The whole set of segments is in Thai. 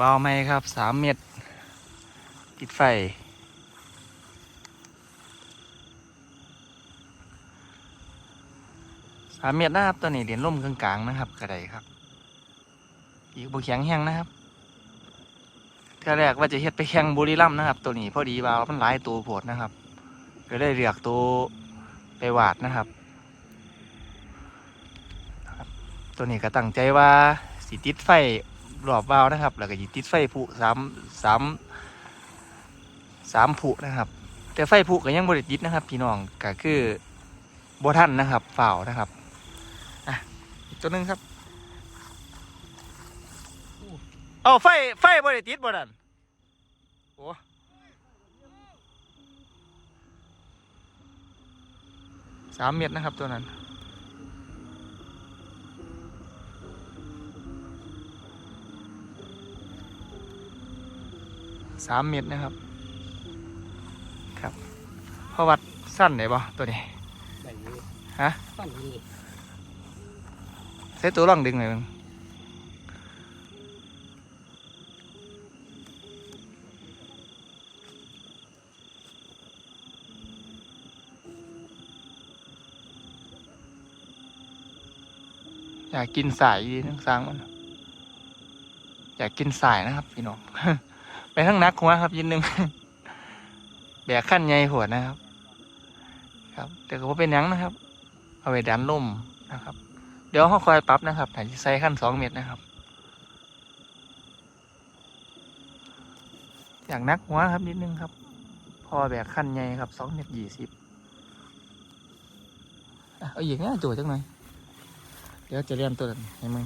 วาวไหมครับสามเม็ดติดไฟ สามเม็ดนะครับตัวนี้เหรียญล่มกลางๆนะครับกระไดครับ อีกบุแข็งแห้งนะครับเท่าแรกว่าจะเฮ็ดไปแข่งบุรีรัมนะครับ ตัวนี้พอดีวาล์วมันหลายตัวโผดนะครับ ก็ได้เรียกตัวไปวาดนะครับครับตัวนี้ก็ตั้งใจว่าสิติดไฟ รอบวาล์วนะครับ แล้วก็สิติดไฟผุสามสามสามผุนะครับ แต่ไฟผุก็ยังบริติดนะครับ พี่น้องก็คือบ่ทันนะครับเฝ่านะครับอะอีกตัวหนึงครับเอาไฟไฟบริติดบ่ดันโอ้สามเมตรนะครับตัวนั้น สามเมตรนะครับ ครับพอวัดสั้นไหนบ่ตัวนี้แบบนี้ฮะฟันนี้ใช้ตัวล่องดึงหน่อยมึงอยากกินสายดีทั้งสร้างมัน อยากกินสายนะครับพี่น้อง ไปทั้งนักหัวครับยินหนึ่งแบกขั้นใหญ่หัวนะครับ ครับ แต่ก็เป็นยังนะครับ เอาไว้ดันล่มนะครับ เดี๋ยวเขาคอยปรับนะครับถ่ายใส่ขั้นสองเมตรนะครับ อย่างนักหัวครับนิดนึงครับ พอแบกขั้นใหญ่ครับสองเมตรยี่สิบอะเอาอีกนะโจจังหน่อยเดี๋ยวจะเรียนตัวนั้ให้มึง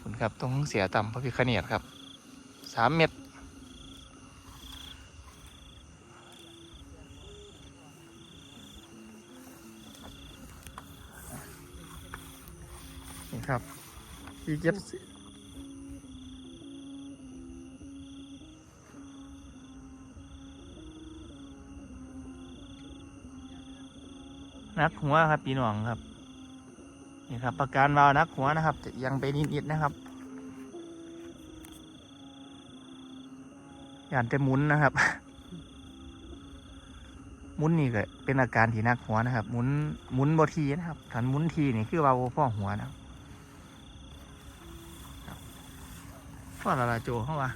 ขอบ ครับตรงเสียต่ำพระพิคเนียดครับสามเมตรนี่ครับอีเก็บสินักหัวครับพี่น้องครับนี่ครับ ประการวาวนักหัวนะครับจะยังไปนิดๆนะครับ ย่างแต่หมุนนะครับหมุนนี่ก็เป็นอาการที่นักหัวนะครับหมุนหมุนบทีนะครับถ้าหมุนทีนี่คือเวาพ่อหัวนะพ่อละละโจเข้ามา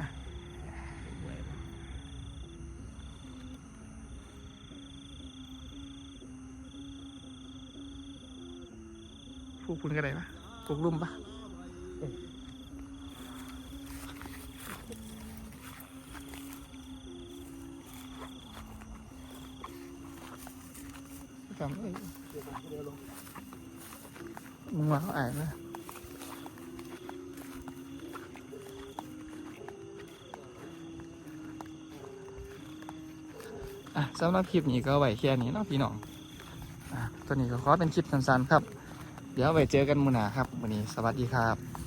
อะผูกคุณก็ได้ปะผูกลุ่มปะ จำได้มึงมาเขาอ่านนะอะสำหรับคลิปนี้ก็ไว้แค่นี้เนาะพี่น้องอะตัวนี้ก็ขอเป็นคลิปสั้นๆครับ เดี๋ยวไว้เจอกันมือหนาครับวันนี้สวัสดีครับ